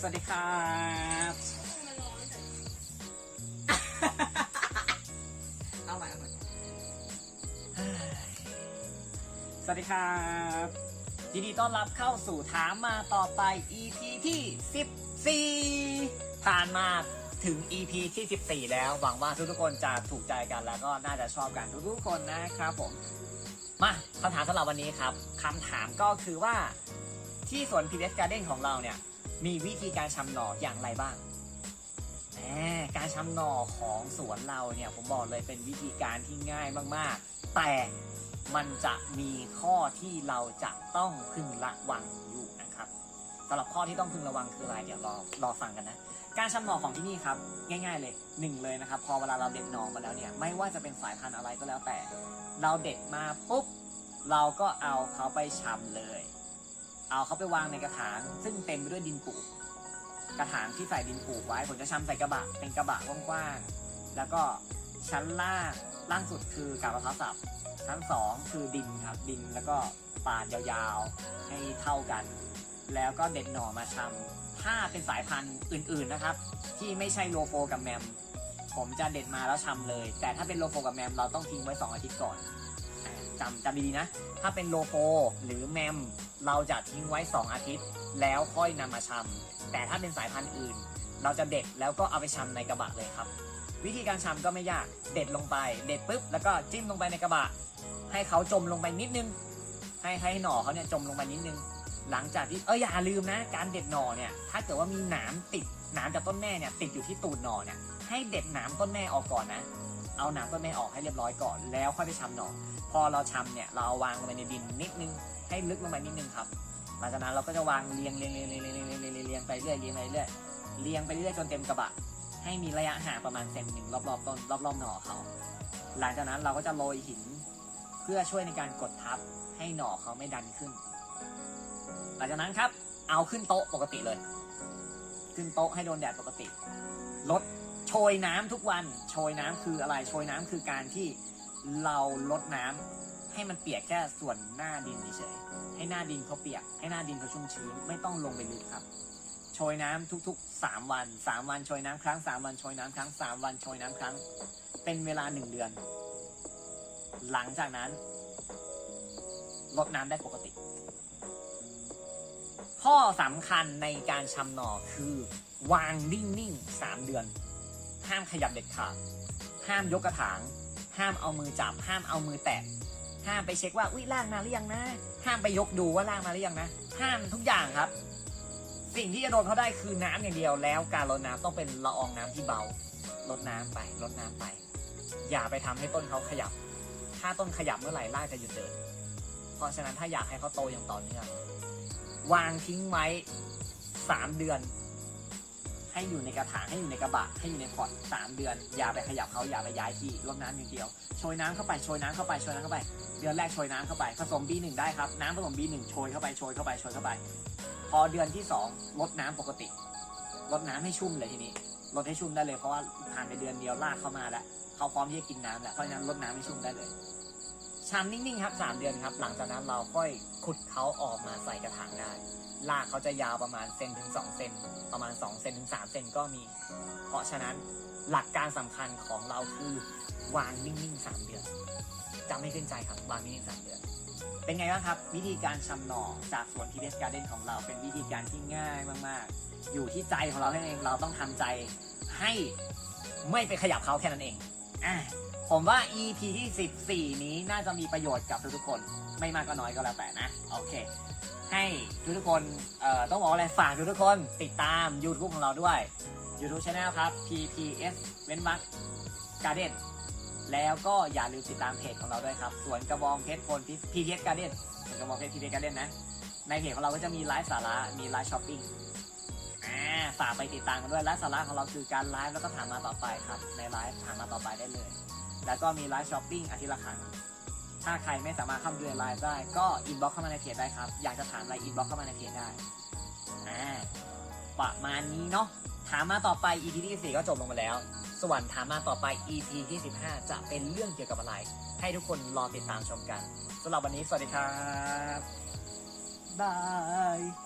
สวัสดีครับเอาใหม่เอาใหม่สวัสดีครับยินดีต้อนรับเข้าสู่ถามมาต่อไป EP ที่ 14 ผ่านมาถึง EP ที่ 14 แล้ว หวังว่าทุกๆคนจะถูกใจกันแล้วก็น่าจะชอบกันทุกๆคนนะครับผม มาคำถามสำหรับวันนี้ครับคำถามก็คือว่าที่สวนพีเ s การ์เด้นของเราเนี่ย มีวิธีการชำหน่ออย่างไรบ้างแหมการชำหน่อของสวนเราเนี่ยผมบอกเลยเป็นวิธีการที่ง่ายมาก ๆ แต่มันจะมีข้อที่เราจะต้องพึงระวังอยู่นะครับสำหรับข้อที่ต้องพึงระวังคืออะไรเดี๋ยวรอรอฟังกันนะ การชำหน่อของที่นี่ครับง่าย ๆ เลยหนึ่งเลยนะครับ พอเวลาเราเด็ดหน่อมาแล้วเนี่ยไม่ว่าจะเป็นสายพันธุ์อะไรก็แล้วแต่ เราเด็ดมาปุ๊บเราก็เอาเขาไปชำเลย เอาเขาไปวางในกระถางซึ่งเต็มไปด้วยดินปลูกกระถางที่ใส่ดินปลูกไว้ผมจะชำใส่กระบะเป็นกระบะกว้างๆแล้วก็ชั้นล่างล่างสุดคือกาบมะพร้าวสับชั้นสองคือดินครับดินแล้วก็ปาดยาวๆให้เท่ากัน แล้วก็เด็ดหน่อมาชำถ้าเป็นสายพันธุ์อื่นๆนะครับ ที่ไม่ใช่โลโฟกับแมมผมจะเด็ดมาแล้วชำเลย แต่ถ้าเป็นโลโฟกับแมมเราต้องทิ้งไว้ 2 อาทิตย์ก่อน จำจำดีๆนะ ถ้าเป็นโลโฟหรือแมม เราจะทิ้งไว้ 2 อาทิตย์ แล้วค่อยนำมาชำแต่ถ้าเป็นสายพันธุ์อื่น เราจะเด็ดแล้วก็เอาไปชำในกระบะเลยครับ วิธีการชำก็ไม่ยากเด็ดลงไป เด็ดปุ๊บแล้วก็จิ้มลงไปในกระบะ ให้เขาจมลงไปนิดนึง ให้ให้หน่อเขาเนี่ยจมลงไปนิดนึง หลังจากที่เอออย่าลืมนะ การเด็ดหน่อเนี่ยถ้าเกิดว่ามีหนามติด หนามจากต้นแม่เนี่ยติดอยู่ที่ตูดหน่อเนี่ยให้เด็ดหนามต้นแม่ออกก่อนนะ เอาหนามต้นแม่ออกให้เรียบร้อยก่อนแล้วค่อยไปชำหน่อ พอเราชำเนี่ยเราเอาวางลงไปในดินนิดนึงให้ลึกลงไปนิดนึงครับหลังจากนั้นเราก็จะวางเรียงเรียงเรียงเรียงเรียงเรียงเรียงเรียงเรียงไปเรื่อยเรียงไปเรื่อยเรียงไปเรื่อยจนเต็มกระบะ ให้มีระยะห่างประมาณเซนหนึ่งรอบๆต้นรอบๆหน่อเขาหลังจากนั้นเราก็จะโรยหิน เพื่อช่วยในการกดทับให้หน่อเขาไม่ดันขึ้น หลังจากนั้นครับ เอาขึ้นโต๊ะปกติเลย ขึ้นโต๊ะให้โดนแดดปกติลดโชยน้ำทุกวัน โชยน้ำคืออะไร โชยน้ำคือการที่เราลดน้ำให้มันเปียกแค่ส่วนหน้าดินเฉยให้หน้าดินเขาเปียก ให้หน้าดินเขาชุ่มชื้นไม่ต้องลงไปลึกครับ โชยน้ำทุกๆสามวันสามวันโชยน้ำครั้งสามวันโชยน้ำครั้งสามวันโชยน้ำครั้ง เป็นเวลาหนึ่งเดือน หลังจากนั้นลดน้ำได้ปกติ ข้อสำคัญในการชำหน่อคือ วางนิ่งๆสามเดือน ห้ามขยับเด็ดขาด ห้ามยกกระถาง ห้ามเอามือจับ ห้ามเอามือแตะ ห้ามไปเช็คว่าอุ้ยล่างมาหรือยังนะ ห้ามไปยกดูว่าล่างมาหรือยังนะ ห้ามทุกอย่างครับ สิ่งที่จะโดนเขาได้คือน้ำอย่างเดียวแล้วการลดน้ำต้องเป็นละอองน้ำที่เบาลดน้ำไปลดน้ำไป อย่าไปทำให้ต้นเขาขยับ ถ้าต้นขยับเมื่อไหร่รากจะหยุดเดิน เพราะฉะนั้นถ้าอยากให้เขาโตอย่างต่อเนื่อง วางทิ้งไว้สามเดือน ให้อยู่ในกระถางให้อยู่ในกระบะให้อยู่ในพอร์ตสามเดือน อย่าไปขยับเขาอย่าไปย้ายที่รดน้ำอย่างเดียวโชยน้ำเข้าไปโชยน้ำเข้าไปโชยน้ำเข้าไป เดือนแรกโชยน้ำเข้าไปผสม B1 ได้ครับน้ำผสม B1 โชยเข้าไปโชยเข้าไปโชยเข้าไป พอเดือนที่สองลดน้ำปกติลดน้ำให้ชุ่มเลยทีนี้ลดให้ชุ่มได้เลยเพราะว่าผ่านไปเดือนเดียวรากเข้ามาแล้วเขาพร้อมที่จะกินน้ำแล้วเพราะฉะนั้นลดน้ำให้ชุ่มได้เลย ชามนิ่งๆครับสามเดือนครับ หลังจากนั้นเราค่อยขุดเขาออกมาใส่กระถางได้รากเขาจะยาวประมาณเซนถึงสองเซนประมาณ2เซนถึง3เซนก็มี เพราะฉะนั้นหลักการสำคัญของเราคือวางนิ่งๆสามเดือนจำไม่ขึ้นใจครับวางนิ่งๆสามเดือนเป็นไงบ้างครับ วิธีการชำหน่อจากสวนทีเดสการ์เด้นของเราเป็นวิธีการที่ง่ายมากๆ อยู่ที่ใจของเราเองเราต้องทำใจให้ไม่ไปขยับเขาแค่นั้นเอง อะผมว่า EP ที่ 14 นี้น่าจะมีประโยชน์กับทุกๆคน ไม่มากก็น้อยก็แล้วแต่นะ โอเค ให้ทุกๆคนเอ่อต้องบอกว่าอะไรฝากทุกๆคนติดตาม YouTube ของเราด้วย YouTube Channel ครับ PPS เว้นวรรคการ์เด้นแล้วก็อย่าลืมติดตามเพจของเราด้วยครับ สวนกระบองเพชรพล PPS Garden สวนกระบองเพชร PPS Garden นะ ในเพจของเราก็จะมีไลฟ์สาระ มีไลฟ์ช้อปปิ้ง อ่าฝากไปติดตามกันด้วยไลฟ์สาระของเราคือการไลฟ์แล้วก็ถามมาต่อไปครับ ในไลฟ์ถามมาต่อไปได้เลย แล้วก็มีไลฟ์ช้อปปิ้งอาทิตย์ละครั้งถ้าใครไม่สามารถเข้ามาดูในไลฟ์ได้ ก็อินบ็อกเข้ามาในเพจได้ครับ อยากจะถามอะไรอินบ็อกเข้ามาในเพจได้อ่าประมาณนี้เนาะถามมาต่อไป EP ที่4ก็จบลงมาแล้ว ส่วนถามมาต่อไป EP ที่ 15 จะเป็นเรื่องเกี่ยวกับอะไร ให้ทุกคนรอติดตามชมกันสำหรับวันนี้สวัสดีครับบาย